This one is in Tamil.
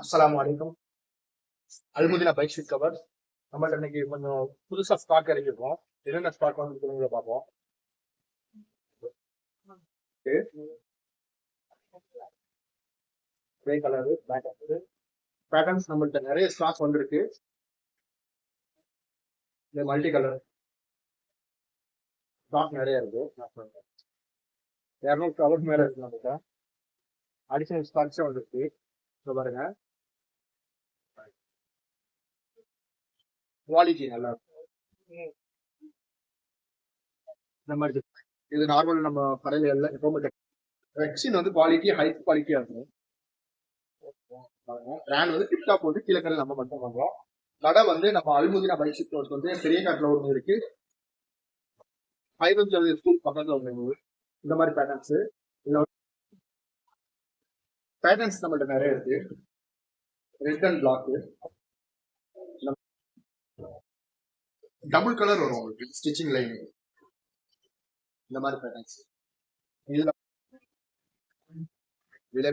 அஸ்லாம் வலைக்கம் அல்முதினா பைக் ஷீட் கவர் நம்மள்ட்ட இன்னைக்கு கொஞ்சம் புதுசாக ஸ்டாக் இறங்கியிருக்கோம். என்னென்ன ஸ்டாக் வந்து பார்ப்போம். கிரே கலரு பிளாக் பேட்டர்ன்ஸ் நம்மள்ட்ட நிறைய ஸ்டாக் வந்திருக்கு. இந்த மல்டி கலர் ஸ்டாக் நிறைய இருக்கு. இரநூறு கவர் மேலே இருக்கு நம்மகிட்ட அடிஷனல் ஸ்டாக்ஸும் வந்திருக்கு. இப்போ பாருங்க. குவாலிட்டி நல்லா இருக்கும் இந்த மாதிரி. இது நார்மல் நம்ம கடையில எல்லாம் எப்பவுமே ரெக்ஸின் வந்து குவாலிட்டி ஹை குவாலிட்டியா இருக்கும். பிராண்ட் வந்து டிப்டாப் வந்து கீழே கடை நம்ம மட்டும் பண்றோம் கடை வந்து நம்ம அல்முதினா பைக் ஸ்டோர்ஸ் வந்து பெரிய காட்டுல ஒன்று இருக்கு. ஃபைவ் ஸ்கூல் பக்கத்துல ஒன்று இந்த மாதிரி பேட்டர்ன்ஸ் இதுல பேட்டர்ன்ஸ் நம்மள்ட்ட நிறைய இருக்கு. Red and black double colour வரும் உங்களுக்கு. ஸ்டிச்சிங் லைன் இந்த மாதிரி பேட்டர்ன்ஸ் இதுல இதுல